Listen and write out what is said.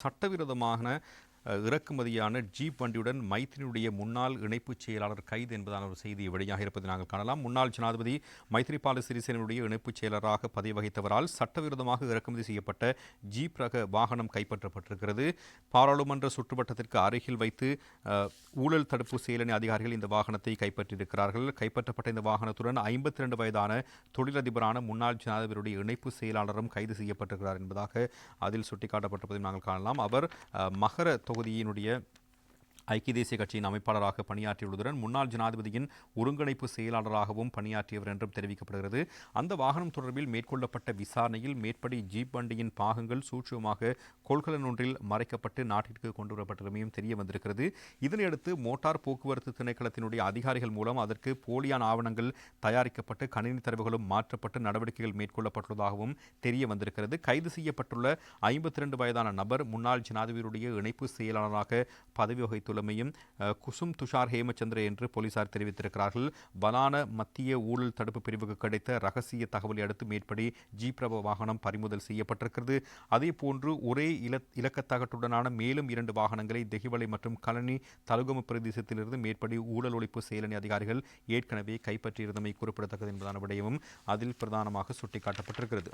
சட்டவிரோதமான இறக்குமதியான ஜீப் வண்டியுடன் மைத்திரியுடைய முன்னாள் இணைப்புச் செயலாளர் கைது என்பதான ஒரு செய்தி வெளியாக இருப்பதை நாங்கள் காணலாம். முன்னாள் ஜனாதிபதி மைத்ரிபால சிறிசேனனுடைய இணைப்புச் செயலராக பதவி வகித்தவரால் சட்டவிரோதமாக இறக்குமதி செய்யப்பட்ட ஜீப் ரக வாகனம் கைப்பற்றப்பட்டிருக்கிறது. பாராளுமன்ற சுற்றுவட்டத்திற்கு அருகில் வைத்து ஊழல் தடுப்பு செயலணி அதிகாரிகள் இந்த வாகனத்தை கைப்பற்றியிருக்கிறார்கள். கைப்பற்றப்பட்ட இந்த வாகனத்துடன் ஐம்பத்தி ரெண்டு வயதான தொழிலதிபரான முன்னாள் ஜனாதிபதியுடைய இணைப்பு செயலாளரும் கைது செய்யப்பட்டிருக்கிறார் என்பதாக அதில் சுட்டிக்காட்டப்பட்டிருப்பதையும் நாங்கள் காணலாம். அவர் மகர தொகுதியினுடைய ஐக்கிய தேசிய கட்சியின் அமைப்பாளராக பணியாற்றியுள்ளதுடன் முன்னாள் ஜனாதிபதியின் ஒருங்கிணைப்பு செயலாளராகவும் பணியாற்றியவர் என்றும் தெரிவிக்கப்படுகிறது. அந்த வாகனம் தொடர்பில் மேற்கொள்ளப்பட்ட விசாரணையில் மேற்படி ஜீப் வண்டியின் பாகங்கள் சூட்சமாக கொள்கலன் ஒன்றில் மறைக்கப்பட்டு நாட்டிற்கு கொண்டுவரப்பட்டிருமையும் தெரிய வந்திருக்கிறது. இதனையடுத்து மோட்டார் போக்குவரத்து திணைக்களத்தினுடைய அதிகாரிகள் மூலம் அதற்கு போலியான ஆவணங்கள் தயாரிக்கப்பட்டு கணினி தரவுகளும் மாற்றப்பட்டு நடவடிக்கைகள் மேற்கொள்ளப்பட்டுள்ளதாகவும் தெரிய வந்திருக்கிறது. கைது செய்யப்பட்டுள்ள ஐம்பத்தி ரெண்டு வயதான நபர் முன்னாள் ஜனாதிபதியுடைய இணைப்பு செயலாளராக பதவி வகித்துள்ள அஹ், குசும் துஷார் ஹேமச்சந்திர என்று போலீசார் தெரிவித்திருக்கிறார்கள். பலான மத்திய ஊழல் தடுப்பு பிரிவுக்கு கிடைத்த ரகசிய தகவலை அடுத்து மேற்படி ஜீப் வாகனம் பறிமுதல் செய்யப்பட்டிருக்கிறது. அதே போன்று ஒரே இல இலக்கத்தகட்டுடனான மேலும் இரண்டு வாகனங்களை தெஹிவலை மற்றும் கலனி தலுகம பிரதேசத்திலிருந்து மேற்படி ஊழல் ஒழிப்பு செயலணி அதிகாரிகள் ஏற்கனவே கைப்பற்றியிருந்தமை குறிப்பிடத்தக்கது என்பதான விடயமும் அதில் பிரதானமாக சுட்டிக்காட்டப்பட்டிருக்கிறது.